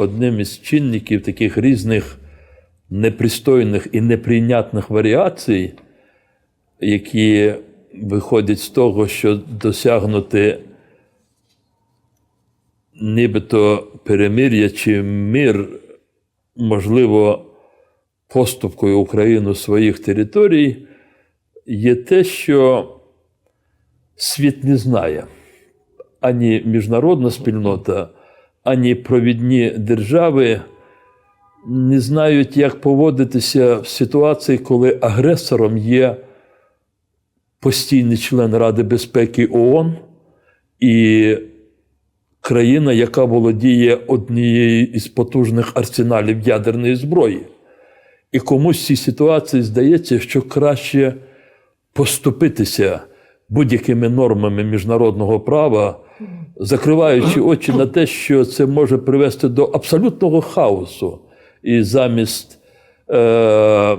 одним із чинників таких різних непристойних і неприйнятних варіацій, які виходять з того, що досягнути нібито перемир'я чи мир, можливо, поступкою України своїх територій, є те, що світ не знає. Ані міжнародна спільнота, ані провідні держави не знають, як поводитися в ситуації, коли агресором є постійний член Ради безпеки ООН і країна, яка володіє однією із потужних арсеналів ядерної зброї. І комусь в цій ситуації здається, що краще поступитися будь-якими нормами міжнародного права, закриваючи очі на те, що це може привести до абсолютного хаосу. І замість е,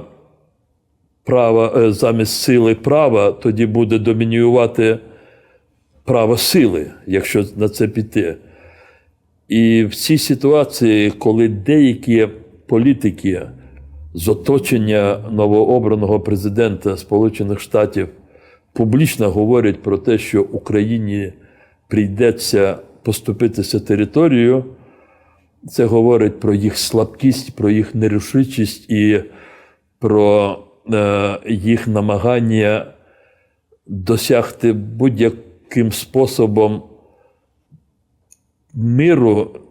права, е, замість сили права тоді буде домініювати право сили, якщо на це піти. І в цій ситуації, коли деякі політики з оточення новообраного президента Сполучених Штатів публічно говорять про те, що Україні прийдеться поступитися територією, це говорить про їх слабкість, про їх нерішучість і про е, їх намагання досягти будь-яким способом миру